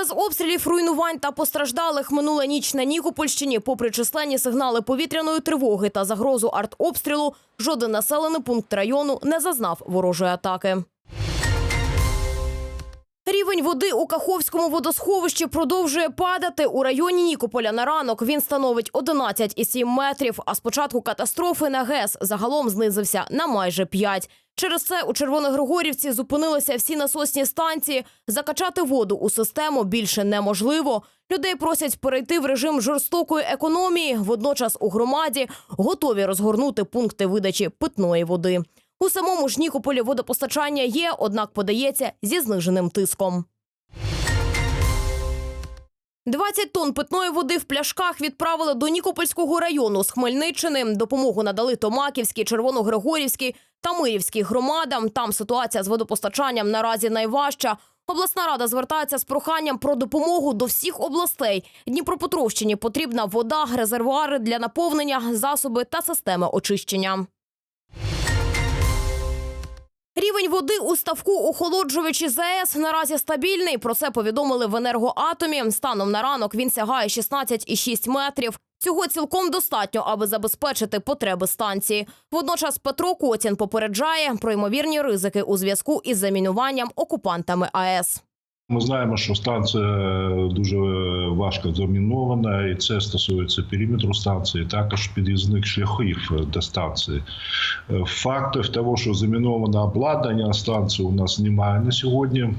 Без обстрілів, руйнувань та постраждалих минула ніч на Нікопольщині, попри численні сигнали повітряної тривоги та загрозу артобстрілу, жоден населений пункт району не зазнав ворожої атаки. Рівень води у Каховському водосховищі продовжує падати. У районі Нікополя на ранок він становить 11,7 метрів, а з початку катастрофи на ГЕС загалом знизився на майже 5. Через це у Червоногригорівці зупинилися всі насосні станції. Закачати воду у систему більше неможливо. Людей просять перейти в режим жорстокої економії. Водночас у громаді готові розгорнути пункти видачі питної води. У самому ж Нікополі водопостачання є, однак подається зі зниженим тиском. 20 тонн питної води в пляшках відправили до Нікопольського району з Хмельниччини. Допомогу надали Томаківській, Червоногригорівській та Мирівській громадам. Там ситуація з водопостачанням наразі найважча. Обласна рада звертається з проханням про допомогу до всіх областей. Дніпропетровщині потрібна вода, резервуари для наповнення, засоби та системи очищення. Рівень води у ставку охолоджувачі ЗАЕС наразі стабільний. Про це повідомили в енергоатомі. Станом на ранок він сягає 16,6 метрів. Цього цілком достатньо, аби забезпечити потреби станції. Водночас Петро Котін попереджає про ймовірні ризики у зв'язку із замінуванням окупантами АЕС. Ми знаємо, що станція дуже важко замінована, і це стосується периметру станції, також під'їзних шляхів до станції. Е, Фактів того, що заміноване обладнання станції у нас немає на сьогодні.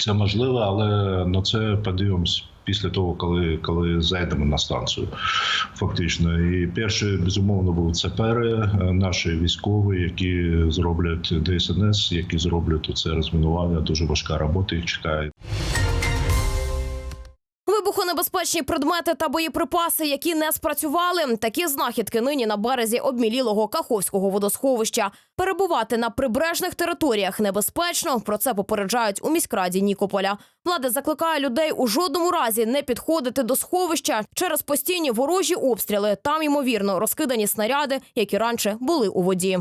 Це можливо, але на це подивимось після того, коли, коли зайдемо на станцію. Фактично, і перше безумовно був сапери, е, наші військові, які зроблять ДСНС, які зроблять це розмінування. Дуже важка робота їх чекає. Вибухонебезпечні предмети та боєприпаси, які не спрацювали. Такі знахідки нині на березі обмілілого Каховського водосховища. Перебувати на прибережних територіях небезпечно. Про це попереджають у міськраді Нікополя. Влада закликає людей у жодному разі не підходити до сховища через постійні ворожі обстріли. Там ймовірно розкидані снаряди, які раніше були у воді.